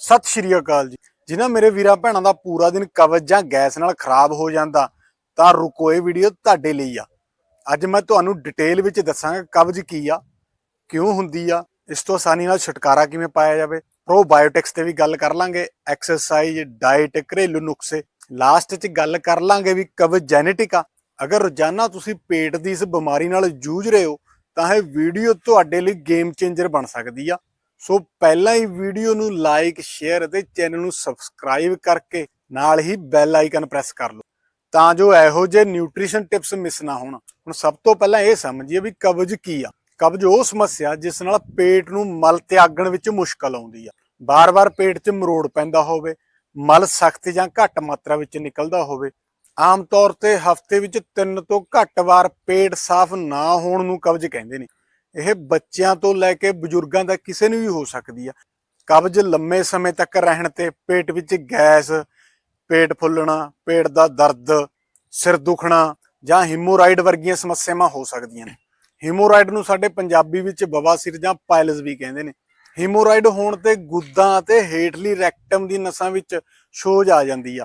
ਸਤਿ ਸ਼੍ਰੀ ਅਕਾਲ ਜੀ। ਜਿਨ੍ਹਾਂ ਮੇਰੇ ਵੀਰਾਂ ਭੈਣਾਂ ਦਾ ਪੂਰਾ ਦਿਨ ਕਬਜ਼ ਜਾਂ ਗੈਸ ਨਾਲ ਖਰਾਬ ਹੋ ਜਾਂਦਾ, ਤਾਂ ਰੁਕੋ ਇਹ ਵੀਡੀਓ ਤੁਹਾਡੇ ਲਈ ਆ। ਅੱਜ ਮੈਂ ਤੁਹਾਨੂੰ ਡਿਟੇਲ ਵਿੱਚ ਦੱਸਾਂਗਾ ਕਬਜ਼ ਕੀ ਆ, ਕਿਉਂ ਹੁੰਦੀ ਆ, ਇਸ ਤੋਂ ਆਸਾਨੀ ਨਾਲ ਛੁਟਕਾਰਾ ਕਿਵੇਂ ਪਾਇਆ ਜਾਵੇ। ਪ੍ਰੋਬਾਇਓਟਿਕਸ ਤੇ ਵੀ ਗੱਲ ਕਰ ਲਾਂਗੇ ਐਕਸਰਸਾਈਜ਼ ਡਾਈਟ ਘਰੇਲੂ ਨੁਕਸੇ ਲਾਸਟ 'ਚ ਗੱਲ ਕਰ ਲਾਂਗੇ ਵੀ ਕਬਜ਼ ਜੈਨੇਟਿਕ ਆ। ਅਗਰ ਰੋਜ਼ਾਨਾ ਤੁਸੀਂ ਪੇਟ ਦੀ ਇਸ ਬਿਮਾਰੀ ਨਾਲ ਜੂਝ ਰਹੇ ਹੋ, ਤਾਂ ਇਹ ਵੀਡੀਓ ਤੁਹਾਡੇ ਲਈ ਗੇਮ ਚੇਂਜਰ ਬਣ ਸਕਦੀ ਆ। ਸੋ ਪਹਿਲਾਂ ਹੀ ਵੀਡੀਓ ਨੂੰ ਲਾਈਕ, ਸ਼ੇਅਰ ਅਤੇ ਚੈਨਲ ਨੂੰ ਸਬਸਕ੍ਰਾਈਬ ਕਰਕੇ ਨਾਲ ਹੀ ਬੈਲ ਆਈਕਨ ਪ੍ਰੈਸ ਕਰ ਲਓ। ਤਾਂ ਜੋ ਇਹੋ ਜਿਹੇ ਨਿਊਟ੍ਰੀਸ਼ਨ ਟਿਪਸ ਮਿਸ ਨਾ ਹੋਣ। ਹੁਣ ਸਭ ਤੋਂ ਪਹਿਲਾਂ ਇਹ ਸਮਝੀਏ ਵੀ ਕਬਜ਼ ਕੀ ਆ। ਕਬਜ਼ ਉਹ ਸਮੱਸਿਆ ਜਿਸ ਨਾਲ ਪੇਟ ਨੂੰ ਮਲ ਤਿਆਗਣ ਵਿੱਚ ਮੁਸ਼ਕਲ ਆਉਂਦੀ ਆ। ਬਾਰ-ਬਾਰ ਪੇਟ 'ਚ ਮਰੋੜ ਪੈਂਦਾ ਹੋਵੇ, ਮਲ ਸਖਤ ਜਾਂ ਘੱਟ ਮਾਤਰਾ ਵਿੱਚ ਨਿਕਲਦਾ ਹੋਵੇ, ਆਮ ਤੌਰ ਤੇ ਹਫ਼ਤੇ ਵਿੱਚ 3 ਤੋਂ ਘੱਟ ਵਾਰ ਪੇਟ ਸਾਫ਼ ਨਾ ਹੋਣ ਨੂੰ ਕਬਜ਼ ਕਹਿੰਦੇ ਨੇ। ਇਹ ਬੱਚਿਆਂ ਤੋਂ ਲੈ ਕੇ ਬਜ਼ੁਰਗਾਂ ਦਾ ਕਿਸੇ ਨੂੰ ਵੀ ਹੋ ਸਕਦੀ ਆ। ਕਬਜ਼ ਲੰਮੇ ਸਮੇਂ ਤੱਕ ਰਹਿਣ ਤੇ ਪੇਟ ਵਿੱਚ ਗੈਸ, ਪੇਟ ਫੁੱਲਣਾ, ਪੇਟ ਦਾ ਦਰਦ, ਸਿਰ ਦੁਖਣਾ ਜਾਂ ਹੀਮੋਰਾਇਡ ਵਰਗੀਆਂ ਸਮੱਸਿਆਵਾਂ ਹੋ ਸਕਦੀਆਂ ਨੇ। ਹੀਮੋਰਾਇਡ ਨੂੰ ਸਾਡੇ ਪੰਜਾਬੀ ਵਿੱਚ ਬਵਾਸੀਰ ਜਾਂ ਪਾਇਲਸ ਵੀ ਕਹਿੰਦੇ ਨੇ। ਹੀਮੋਰਾਇਡ ਹੋਣ ਤੇ ਗੁੱਦਾਂ ਅਤੇ ਹੇਠਲੀ ਰੈਕਟਮ ਦੀ ਨਸਾਂ ਵਿੱਚ ਸੋਜ ਆ ਜਾਂਦੀ ਆ।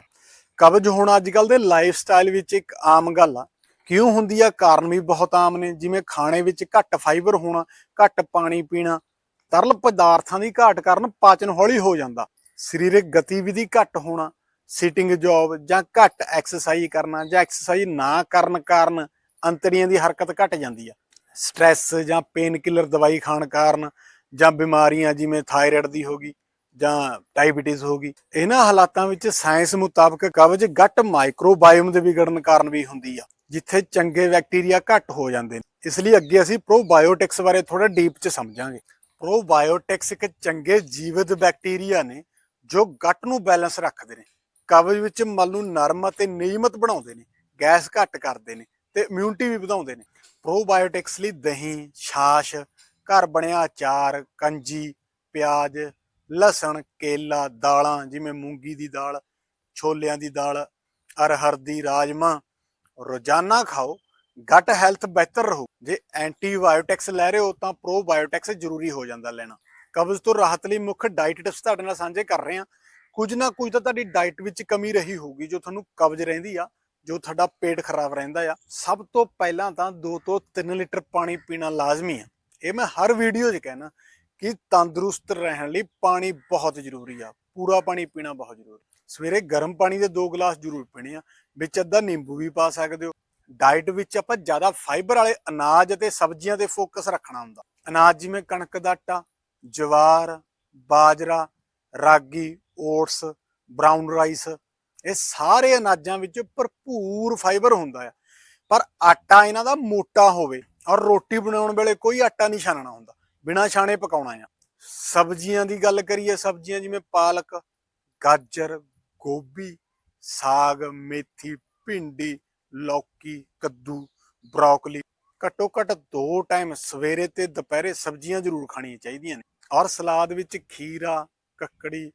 ਕਬਜ਼ ਹੋਣਾ ਅੱਜ ਕੱਲ ਦੇ ਲਾਈਫ ਸਟਾਈਲ ਵਿੱਚ ਇੱਕ ਆਮ ਗੱਲ ਆ। ਕਿਉਂ ਹੁੰਦੀ ਆ? ਕਾਰਨ ਵੀ ਬਹੁਤ ਆਮ ਨੇ, ਜਿਵੇਂ ਖਾਣੇ ਵਿੱਚ ਘੱਟ ਫਾਈਬਰ ਹੋਣਾ, ਘੱਟ ਪਾਣੀ ਪੀਣਾ, ਤਰਲ ਪਦਾਰਥਾਂ ਦੀ ਘਾਟ ਕਾਰਨ ਪਾਚਨ ਹੌਲੀ ਹੋ ਜਾਂਦਾ, ਸਰੀਰਕ ਗਤੀਵਿਧੀ ਘੱਟ ਹੋਣਾ ਸਿਟਿੰਗ ਜੌਬ ਜਾਂ ਘੱਟ ਐਕਸਰਸਾਈਜ਼ ਕਰਨਾ ਜਾਂ ਐਕਸਰਸਾਈਜ਼ ਨਾ ਕਰਨ ਕਾਰਨ ਅੰਤੜੀਆਂ ਦੀ ਹਰਕਤ ਘਟ ਜਾਂਦੀ ਆ। ਸਟ੍ਰੈਸ ਜਾਂ ਪੇਨ ਕਿਲਰ ਦਵਾਈ ਖਾਣ ਕਾਰਨ ਜਾਂ ਬਿਮਾਰੀਆਂ ਜਿਵੇਂ ਥਾਇਰਾਇਡ ਦੀ ਹੋ ਗਈ ਜਾਂ ਡਾਇਬੀਟੀਜ਼ ਹੋ ਗਈ, ਇਹਨਾਂ ਹਾਲਾਤਾਂ ਵਿੱਚ ਸਾਇੰਸ ਮੁਤਾਬਕ ਕਬਜ਼ ਗੱਟ ਮਾਈਕਰੋਬਾਇਓਮ ਦੇ ਵਿਗੜਨ ਕਾਰਨ ਵੀ ਹੁੰਦੀ ਆ, ਜਿੱਥੇ ਚੰਗੇ ਬੈਕਟੀਰੀਆ ਘੱਟ ਹੋ ਜਾਂਦੇ ਨੇ। ਇਸ ਲਈ ਅੱਗੇ ਅਸੀਂ ਪ੍ਰੋਬਾਇਓਟਿਕਸ ਬਾਰੇ ਥੋੜਾ ਡੀਪ ਚ ਸਮਝਾਂਗੇ। ਪ੍ਰੋਬਾਇਓਟਿਕਸ ਇੱਕ ਚੰਗੇ ਜੀਵਿਤ ਬੈਕਟੀਰੀਆ ਨੇ, ਜੋ ਗੱਟ ਨੂੰ ਬੈਲੈਂਸ ਰੱਖਦੇ ਨੇ, ਕਬਜ਼ ਵਿੱਚ ਮਲ ਨੂੰ ਨਰਮ ਅਤੇ ਨਿਯਮਤ ਬਣਾਉਂਦੇ ਨੇ, ਗੈਸ ਘੱਟ ਕਰਦੇ ਨੇ ਤੇ ਇਮਿਊਨਿਟੀ ਵੀ ਵਧਾਉਂਦੇ ਨੇ। ਪ੍ਰੋਬਾਇਓਟਿਕਸ ਲਈ ਦਹੀਂ ਛਾਸ਼ ਘਰ ਬਣਿਆ ਅਚਾਰ, ਕੰਜੀ, ਪਿਆਜ਼ ਲਸਣ, ਕੇਲਾ, ਦਾਲਾਂ, ਜਿਵੇਂ ਮੂੰਗੀ ਦੀ ਦਾਲ, ਛੋਲਿਆਂ ਦੀ ਦਾਲ, ਅਰਹਰ ਦੀ ਰਾਜਮਾ, ਰੋਜ਼ਾਨਾ ਖਾਓ ਗੱਟ ਹੈਲਥ ਬਿਹਤਰ ਰਹੂ। ਜੇ ਐਂਟੀਬਾਇਓਟਿਕਸ ਲੈ ਰਹੇ ਹੋ ਤਾਂ ਪ੍ਰੋਬਾਇਓਟਿਕਸ ਜ਼ਰੂਰੀ ਹੋ ਜਾਂਦਾ ਲੈਣਾ। ਕਬਜ਼ ਤੋਂ ਰਾਹਤ ਲਈ ਮੁੱਖ ਡਾਈਟ ਟਿਪਸ ਤੁਹਾਡੇ ਨਾਲ ਸਾਂਝੇ ਕਰ ਰਹੇ ਹਾਂ। ਕੁਝ ਨਾ ਕੁਝ ਤਾਂ ਤੁਹਾਡੀ ਡਾਈਟ ਵਿੱਚ ਕਮੀ ਰਹੀ ਹੋਊਗੀ, ਜੋ ਤੁਹਾਨੂੰ ਕਬਜ਼ ਰਹਿੰਦੀ ਆ, ਜੋ ਤੁਹਾਡਾ ਪੇਟ ਖਰਾਬ ਰਹਿੰਦਾ ਆ। ਸਭ ਤੋਂ ਪਹਿਲਾਂ ਤਾਂ 2 ਤੋਂ 3 ਲੀਟਰ ਪਾਣੀ ਪੀਣਾ ਲਾਜ਼ਮੀ ਆ। ਇਹ ਮੈਂ ਹਰ ਵੀਡੀਓ 'ਚ ਕਹਿਣਾ ਕਿ ਤੰਦਰੁਸਤ ਰਹਿਣ ਲਈ ਪਾਣੀ ਬਹੁਤ ਜ਼ਰੂਰੀ ਆ, ਪੂਰਾ ਪਾਣੀ ਪੀਣਾ ਬਹੁਤ ਜ਼ਰੂਰੀ। ਸਵੇਰੇ ਗਰਮ ਪਾਣੀ ਦੇ 2 ਗਲਾਸ ਜ਼ਰੂਰ ਪੀਣੇ ਆ, ਵਿੱਚ ਅੱਧਾ ਨਿੰਬੂ ਵੀ ਪਾ ਸਕਦੇ ਹੋ। ਡਾਈਟ ਵਿੱਚ ਆਪਾਂ ਜ਼ਿਆਦਾ ਫਾਈਬਰ ਵਾਲੇ ਅਨਾਜ ਅਤੇ ਸਬਜ਼ੀਆਂ ਤੇ ਫੋਕਸ ਰੱਖਣਾ ਹੁੰਦਾ। ਅਨਾਜ ਜਿਵੇਂ ਕਣਕ ਦਾ ਆਟਾ, ਜਵਾਰ, ਬਾਜਰਾ, ਰਾਗੀ, ਓਟਸ ਬਰਾਊਨ ਰਾਈਸ ਇਹ ਸਾਰੇ ਅਨਾਜਾਂ ਵਿੱਚ ਭਰਪੂਰ ਫਾਈਬਰ ਹੁੰਦਾ ਹੈ ਪਰ ਆਟਾ ਇਹਨਾਂ ਦਾ ਮੋਟਾ ਹੋਵੇ ਔਰ ਰੋਟੀ ਬਣਾਉਣ ਵੇਲੇ ਕੋਈ ਆਟਾ ਨਹੀਂ ਛਾਨਣਾ ਹੁੰਦਾ। ਬਿਨਾਂ ਛਾਣੇ ਪਕਾਉਣਾ ਆ। ਸਬਜ਼ੀਆਂ ਦੀ ਗੱਲ ਕਰੀਏ, ਸਬਜ਼ੀਆਂ ਜਿਵੇਂ ਪਾਲਕ, ਗਾਜਰ, ਗੋਭੀ, ਸਾਗ, ਮੇਥੀ, ਭਿੰਡੀ, ਲੌਕੀ, ਕੱਦੂ, ਬਰੋਕਲੀ ਘੱਟੋ ਘੱਟ ਦੋ ਟਾਈਮ ਸਵੇਰੇ ਤੇ ਦੁਪਹਿਰੇ ਸਬਜ਼ੀਆਂ ਜ਼ਰੂਰ ਖਾਣੀਆਂ ਚਾਹੀਦੀਆਂ ਨੇ। ਔਰ ਸਲਾਦ ਵਿੱਚ ਖੀਰਾ, ਕੱਕੜੀ,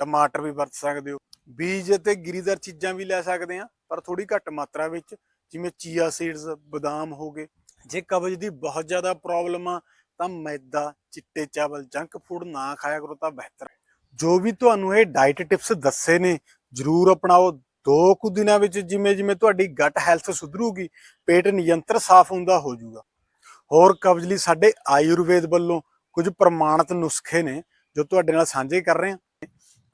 ਟਮਾਟਰ ਵੀ ਵਰਤ ਸਕਦੇ ਹੋ। ਬੀਜ ਅਤੇ ਗਿਰੀਦਾਰ ਚੀਜ਼ਾਂ ਵੀ ਲੈ ਸਕਦੇ ਆ ਪਰ ਥੋੜੀ ਘੱਟ ਮਾਤਰਾ ਵਿੱਚ ਜਿਵੇਂ ਚੀਆ ਸੀਡਸ, ਬਦਾਮ ਹੋ ਗਏ। ਜੇ ਕਬਜ਼ ਦੀ ਬਹੁਤ ਜ਼ਿਆਦਾ ਪ੍ਰੋਬਲਮ ਆ ਤਾਂ ਮੈਦਾ, ਚਿੱਟੇ ਚਾਵਲ ਜੰਕ ਫੂਡ ਨਾ ਖਾਇਆ ਕਰੋ ਤਾਂ ਬਿਹਤਰ ਹੈ। ਜੋ ਵੀ ਤੁਹਾਨੂੰ ਇਹ ਡਾਈਟ ਟਿਪਸ ਦੱਸੇ ਨੇ, ਜਰੂਰ ਅਪਣਾਓ। ਦੋ ਕੁ ਦਿਨਾਂ ਵਿੱਚ ਜਿਵੇਂ ਜਿਵੇਂ ਤੁਹਾਡੀ ਗੱਟ ਹੈਲਥ ਸੁਧਰੂਗੀ, ਪੇਟ ਨਿਯੰਤਰ ਸਾਫ਼ ਹੁੰਦਾ ਹੋ ਜਾਊਗਾ ਹੋਰ ਕਬਜ਼ ਲਈ ਸਾਡੇ ਆਯੁਰਵੇਦ ਵੱਲੋਂ ਕੁਝ ਪ੍ਰਮਾਣਿਤ ਨੁਸਖੇ ਨੇ, ਜੋ ਤੁਹਾਡੇ ਨਾਲ ਸਾਂਝੇ ਕਰ ਰਹੇ ਹਾਂ।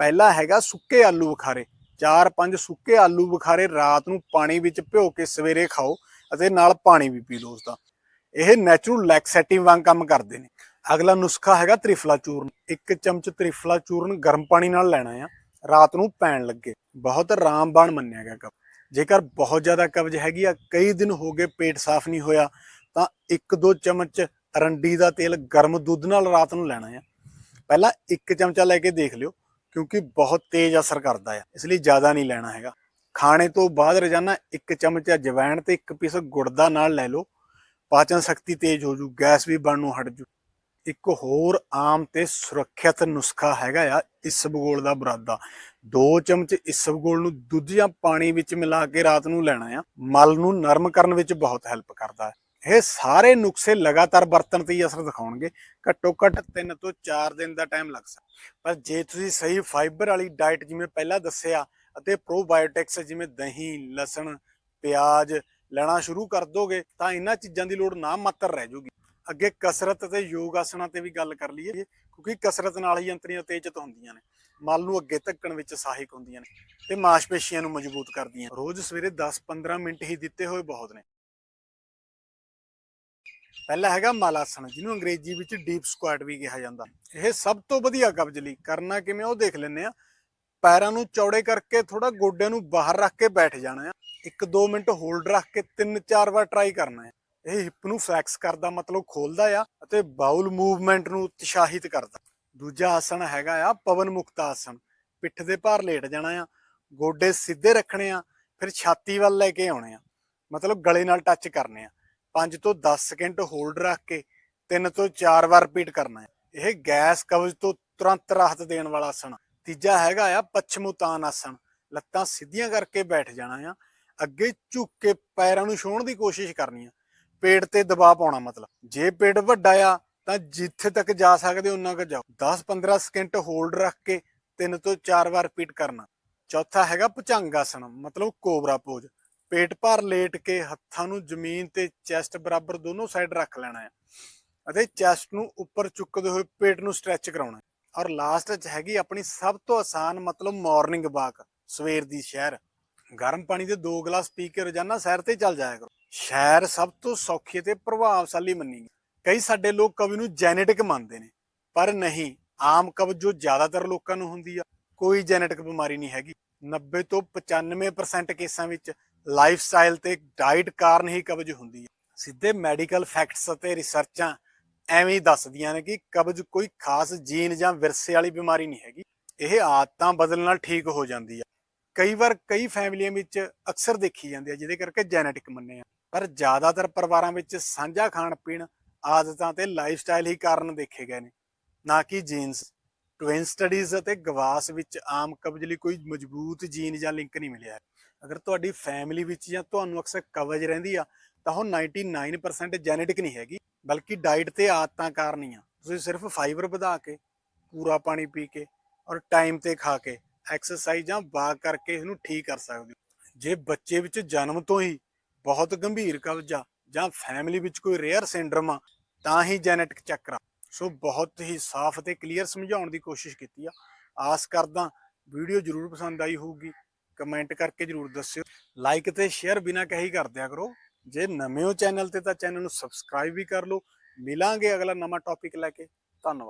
ਪਹਿਲਾ ਹੈਗਾ ਸੁੱਕੇ ਆਲੂ ਬੁਖਾਰੇ। 4-5 ਸੁੱਕੇ ਆਲੂ ਬੁਖਾਰੇ ਰਾਤ ਨੂੰ ਪਾਣੀ ਵਿੱਚ ਭਿਓ ਕੇ ਸਵੇਰੇ ਖਾਓ ਅਤੇ ਨਾਲ ਪਾਣੀ ਵੀ ਪੀ ਲਓ ਉਸਦਾ। ਇਹ ਨੈਚੁਰਲ ਲੈਕਸੇਟਿਵ ਵਾਂਗ ਕੰਮ ਕਰਦੇ ਨੇ। ਅਗਲਾ ਨੁਸਖਾ ਹੈਗਾ ਤ੍ਰਿਫਲਾ ਚੂਰਨ। ਇੱਕ ਚਮਚ ਤ੍ਰਿਫਲਾ ਚੂਰਨ ਗਰਮ ਪਾਣੀ ਨਾਲ ਲੈਣਾ ਆ। ਰਾਤ ਨੂੰ ਪੈਣ ਲੱਗੇ। ਬਹੁਤ ਰਾਮਬਾਣ ਮੰਨਿਆ ਗਿਆ ਕਬ ਜੇਕਰ ਬਹੁਤ ਜ਼ਿਆਦਾ ਕਬਜ਼ ਹੈਗੀ ਆ, ਕਈ ਦਿਨ ਹੋ ਗਏ ਪੇਟ ਸਾਫ਼ ਨਹੀਂ ਹੋਇਆ, ਤਾਂ ਇੱਕ ਦੋ ਚਮਚ ਅਰੰਡੀ ਦਾ ਤੇਲ ਗਰਮ ਦੁੱਧ ਨਾਲ ਰਾਤ ਨੂੰ ਲੈਣਾ ਆ। ਪਹਿਲਾਂ ਇੱਕ ਚਮਚਾ ਲੈ ਕੇ ਦੇਖ ਲਿਓ, ਕਿਉਂਕਿ ਬਹੁਤ ਤੇਜ਼ ਅਸਰ ਕਰਦਾ ਆ। ਇਸ ਲਈ ਜ਼ਿਆਦਾ ਨਹੀਂ ਲੈਣਾ ਹੈਗਾ। ਖਾਣੇ ਤੋਂ ਬਾਅਦ ਰੋਜ਼ਾਨਾ ਇੱਕ ਚਮਚ ਅਜਵਾਇਣ ਤੇ ਇੱਕ ਪੀਸ ਗੁੜ ਦਾ ਨਾਲ ਲੈ ਲਓ। ਪਾਚਨ ਸ਼ਕਤੀ ਤੇਜ਼ ਹੋ ਜੂ, ਗੈਸ ਵੀ ਬਣਨ ਨੂੰ ਹਟ ਜੂ। ਇੱਕ ਹੋਰ ਆਮ ਤੇ ਸੁਰੱਖਿਅਤ ਨੁਸਖਾ ਹੈਗਾ ਆ ਇਸਬਗੋਲ ਦਾ ਬਰਾਦਾ। ਦੋ ਚਮਚ ਇਸਬਗੋਲ ਨੂੰ ਦੁੱਧ ਜਾਂ ਪਾਣੀ ਵਿੱਚ ਮਿਲਾ ਕੇ ਰਾਤ ਨੂੰ ਲੈਣਾ ਆ। ਮਲ ਨੂੰ ਨਰਮ ਕਰਨ ਵਿੱਚ ਬਹੁਤ ਹੈਲਪ ਕਰਦਾ ਹੈ। ਇਹ ਸਾਰੇ ਨੁਕਸੇ ਲਗਾਤਾਰ ਵਰਤਣ ਤੇ ਹੀ ਅਸਰ ਦਿਖਾਉਣਗੇ। ਘੱਟੋ ਘੱਟ 3 ਤੋਂ 4 ਦਿਨ ਦਾ ਟਾਈਮ ਲੱਗ ਸਕਦਾ ਪਰ ਜੇ ਤੁਸੀਂ ਸਹੀ ਫਾਈਬਰ ਵਾਲੀ ਡਾਈਟ ਜਿਵੇਂ ਪਹਿਲਾਂ ਦੱਸਿਆ ਅਤੇ ਪ੍ਰੋਬਾਇਓਟਿਕਸ ਜਿਵੇਂ ਦਹੀਂ, ਲਸਣ, ਪਿਆਜ਼ ਲੈਣਾ ਸ਼ੁਰੂ ਕਰ ਦੋਗੇ, ਤਾਂ ਇਹਨਾਂ ਚੀਜ਼ਾਂ ਦੀ ਲੋੜ ਨਾ ਮਾਤਰ ਰਹਿ ਜੂਗੀ। ਅੱਗੇ ਕਸਰਤ ਤੇ ਯੋਗ ਆਸਣਾਂ ਤੇ ਵੀ ਗੱਲ ਕਰ ਲਈਏ, ਕਿਉਂਕਿ ਕਸਰਤ ਨਾਲ ਹੀ ਅੰਤਰੀਆਂ ਤੇਜ਼ਤ ਹੁੰਦੀਆਂ ਨੇ। ਮਲ ਨੂੰ ਅੱਗੇ ਧੱਕਣ ਵਿੱਚ ਸਹਾਇਕ ਹੁੰਦੀਆਂ ਨੇ ਤੇ ਮਾਸਪੇਸ਼ੀਆਂ ਨੂੰ ਮਜ਼ਬੂਤ ਕਰਦੀਆਂ ਰੋਜ਼ ਸਵੇਰੇ 10-15 ਮਿੰਟ ਹੀ ਦਿੱਤੇ ਹੋਏ ਬਹੁਤ ਨੇ। ਪਹਿਲਾ ਹੈਗਾ ਮਲ ਆਸਣ, ਜਿਹਨੂੰ ਅੰਗਰੇਜ਼ੀ ਵਿੱਚ ਡੀਪ ਸਕੁਐਟ ਵੀ ਕਿਹਾ ਜਾਂਦਾ। ਇਹ ਸਭ ਤੋਂ ਵਧੀਆ ਕਬਜ਼ ਲਈ ਕਰਨਾ ਕਿਵੇਂ ਉਹ ਦੇਖ ਲੈਂਦੇ ਆ ਪੈਰਾਂ ਨੂੰ ਚੌੜੇ ਕਰਕੇ ਥੋੜਾ ਗੋਡਿਆਂ ਨੂੰ ਬਾਹਰ ਰੱਖ ਕੇ ਬੈਠ ਜਾਣਾ ਆ। 1-2 ਮਿੰਟ ਹੋਲਡ ਰੱਖ ਕੇ 3-4 ਵਾਰ ਟਰਾਈ ਕਰਨਾ ਹੈ ਇਹ ਹਿੱਪ ਨੂੰ ਫਲੈਕਸ ਕਰਦਾ, ਮਤਲਬ ਖੋਲਦਾ ਆ ਅਤੇ ਬਾਉਲ ਮੂਵਮੈਂਟ ਨੂੰ ਉਤਸ਼ਾਹਿਤ ਕਰਦਾ। ਦੂਜਾ ਆਸਣ ਹੈਗਾ ਆ, ਪਵਨ ਮੁਕਤ ਆਸਣ। ਪਿੱਠ ਦੇ ਭਾਰ ਲੇਟ ਜਾਣਾ ਆ, ਗੋਡੇ ਸਿੱਧੇ ਰੱਖਣੇ ਆ, ਫਿਰ ਛਾਤੀ ਵੱਲ ਲੈ ਕੇ ਆਉਣੇ ਆ। ਮਤਲਬ ਗਲੇ ਨਾਲ ਟੱਚ ਕਰਨੇ ਆ। 5 ਤੋਂ 10 ਸਕਿੰਟ ਹੋਲਡ ਰੱਖ ਕੇ 3 ਤੋਂ 4 ਵਾਰ ਰਿਪੀਟ ਕਰਨਾ ਹੈ ਇਹ ਗੈਸ ਕਬਜ਼ ਤੋਂ ਤੁਰੰਤ ਰਾਹਤ ਦੇਣ ਵਾਲਾ ਆਸਣ ਆ। ਤੀਜਾ ਹੈਗਾ ਆ ਪੱਛਮੁਤਾਨ ਆਸਣ। ਲੱਤਾਂ ਸਿੱਧੀਆਂ ਕਰਕੇ ਬੈਠ ਜਾਣਾ ਆ। ਅੱਗੇ ਝੁੱਕ ਕੇ ਪੈਰਾਂ ਨੂੰ ਛੋਣ ਦੀ ਕੋਸ਼ਿਸ਼ ਕਰਨੀ ਆ। ਪੇਟ ਤੇ ਦਬਾਅ ਪਾਉਣਾ ਮਤਲਬ। ਜੇ ਪੇਟ ਵੱਡਾ ਆ, ਤਾਂ ਜਿੱਥੇ ਤੱਕ ਜਾ ਸਕਦੇ ਉਹਨਾਂ ਕੁ ਜਾਓ। 10-15 ਸਕਿੰਟ ਹੋਲਡ ਰੱਖ ਕੇ ਤਿੰਨ ਤੋਂ ਚਾਰ ਵਾਰ ਰਿਪੀਟ ਕਰਨਾ। ਚੌਥਾ ਹੈਗਾ ਭੁਜੰਗ ਆਸਣ, ਮਤਲਬ ਕੋਬਰਾ ਪੋਜ। ਪੇਟ ਭਾਰ ਲੇਟ ਕੇ ਹੱਥਾਂ ਨੂੰ ਜ਼ਮੀਨ ਤੇ ਚੈਸਟ ਬਰਾਬਰ ਦੋਨੋਂ ਸਾਈਡ ਰੱਖ ਲੈਣਾ ਹੈ ਅਤੇ ਚੈਸਟ ਨੂੰ ਉੱਪਰ ਚੁੱਕਦੇ ਹੋਏ ਪੇਟ ਨੂੰ ਸਟ੍ਰੈਚ ਕਰਾਉਣਾ। ਔਰ ਲਾਸਟ 'ਚ ਹੈਗੀ ਆਪਣੀ ਸਭ ਤੋਂ ਆਸਾਨ ਮਤਲਬ ਮਾਰਨਿੰਗ ਵਾਕ ਸਵੇਰ ਦੀ ਸੈਰ। ਗਰਮ ਪਾਣੀ ਦੇ 2 ਗਲਾਸ ਪੀ ਕੇ ਰੋਜ਼ਾਨਾ ਸੈਰ ਤੇ ਚੱਲ ਜਾਇਆ ਕਰੋ। ਸੈਰ ਸਭ ਤੋਂ ਸੌਖੀ ਤੇ ਪ੍ਰਭਾਵਸ਼ਾਲੀ ਮੰਨੀ ਗਈ। ਕਈ ਸਾਡੇ ਲੋਕ ਕਵੀ ਨੂੰ ਜੈਨੇਟਿਕ ਮੰਨਦੇ ਨੇ, ਪਰ ਨਹੀਂ, ਆਮ ਕਬਜ਼ ਜੋ ਜ਼ਿਆਦਾਤਰ ਲੋਕਾਂ ਨੂੰ ਹੁੰਦੀ ਆ, ਕੋਈ ਜੈਨੇਟਿਕ ਬਿਮਾਰੀ ਨਹੀਂ ਹੈਗੀ। 90 ਤੋਂ 95% ਕੇਸਾਂ ਵਿੱਚ ਲਾਈਫ ਸਟਾਈਲ ਤੇ ਡਾਈਟ ਕਾਰਨ ਹੀ ਕਬਜ਼ ਹੁੰਦੀ ਹੈ ਸਿੱਧੇ ਮੈਡੀਕਲ ਫੈਕਟਸ ਅਤੇ ਰਿਸਰਚਾਂ ਐਵੇਂ ਹੀ ਦੱਸਦੀਆਂ ਨੇ ਕਿ ਕਬਜ਼ ਕੋਈ ਖਾਸ ਜੀਨ ਜਾਂ ਵਿਰਸੇ ਵਾਲੀ ਬਿਮਾਰੀ ਨਹੀਂ ਹੈਗੀ। ਇਹ ਆਦਤਾਂ ਬਦਲਣ ਨਾਲ ਠੀਕ ਹੋ ਜਾਂਦੀ ਆ। ਕਈ ਵਾਰ ਕਈ ਫੈਮਲੀਆਂ ਵਿੱਚ ਅਕਸਰ ਦੇਖੀ ਜਾਂਦੀ ਆ, ਜਿਹਦੇ ਕਰਕੇ ਜੈਨੇਟਿਕ ਮੰਨੇ ਆ। ਪਰ ਜ਼ਿਆਦਾਤਰ ਪਰਿਵਾਰਾਂ ਵਿੱਚ ਸਾਂਝਾ ਖਾਣ ਪੀਣ ਆਦਤਾਂ ਤੇ ਲਾਈਫ ਸਟਾਈਲ ਹੀ ਕਾਰਨ ਦੇਖੇ ਗਏ ਨੇ। ਨਾ ਕਿ ਜੀਨਸ। ਟਵਿਨ ਸਟੱਡੀਜ਼ ਅਤੇ ਗਵਾਸ ਵਿੱਚ ਆਮ ਕਬਜ਼ ਲਈ ਕੋਈ ਮਜ਼ਬੂਤ ਜੀਨ ਜਾਂ ਲਿੰਕ ਨਹੀਂ ਮਿਲਿਆ। ਹੈ। ਅਗਰ ਤੁਹਾਡੀ ਫੈਮਿਲੀ ਵਿੱਚ ਜਾਂ ਤੁਹਾਨੂੰ ਅਕਸਰ ਕਬਜ਼ ਰਹਿੰਦੀ ਆ ਤਾਂ ਉਹ 99% ਜੈਨੇਟਿਕ ਨਹੀਂ ਹੈਗੀ, ਬਲਕਿ ਡਾਈਟ ਤੇ ਆਦਤਾਂ ਕਾਰਨ ਹੀ ਆ। ਤੁਸੀਂ ਸਿਰਫ ਫਾਈਬਰ ਵਧਾ ਕੇ, ਪੂਰਾ ਪਾਣੀ ਪੀ ਕੇ ਔਰ ਟਾਈਮ ਤੇ ਖਾ ਕੇ ਐਕਸਰਸਾਈਜ਼ ਜਾਂ ਵਾਕ ਕਰਕੇ ਇਹਨੂੰ ਠੀਕ ਕਰ ਸਕਦੇ ਹੋ। ਜੇ ਬੱਚੇ ਵਿੱਚ ਜਨਮ ਤੋਂ ਹੀ ਬਹੁਤ ਗੰਭੀਰ ਕਬਜ਼ ਜਾਂ ਫੈਮਿਲੀ ਵਿੱਚ ਕੋਈ ਰੇਅਰ ਸਿੰਡਰਮ ਆ, ਤਾਂ ਹੀ ਜੈਨੇਟਿਕ ਚੱਕਰ ਆ ਸੋ ਬਹੁਤ ਹੀ ਸਾਫ਼ ਤੇ ਕਲੀਅਰ ਸਮਝਾਉਣ ਦੀ ਕੋਸ਼ਿਸ਼ ਕੀਤੀ ਆ। ਆਸ ਕਰਦਾ ਵੀਡੀਓ ਜਰੂਰ ਪਸੰਦ ਆਈ ਹੋਊਗੀ। ਕਮੈਂਟ ਕਰਕੇ ਜਰੂਰ ਦੱਸਿਓ। ਲਾਈਕ ਤੇ ਸ਼ੇਅਰ ਬਿਨਾ ਕਹੀ ਕਰ ਦਿਆ ਕਰੋ। ਜੇ ਨਵੇਂ ਹੋ ਚੈਨਲ ਤੇ ਤਾਂ ਚੈਨਲ ਨੂੰ ਸਬਸਕ੍ਰਾਈਬ ਵੀ ਕਰ ਲਓ। ਮਿਲਾਂਗੇ ਅਗਲਾ ਨਵਾਂ ਟੌਪਿਕ ਲੈ ਕੇ। ਧੰਨਵਾਦ।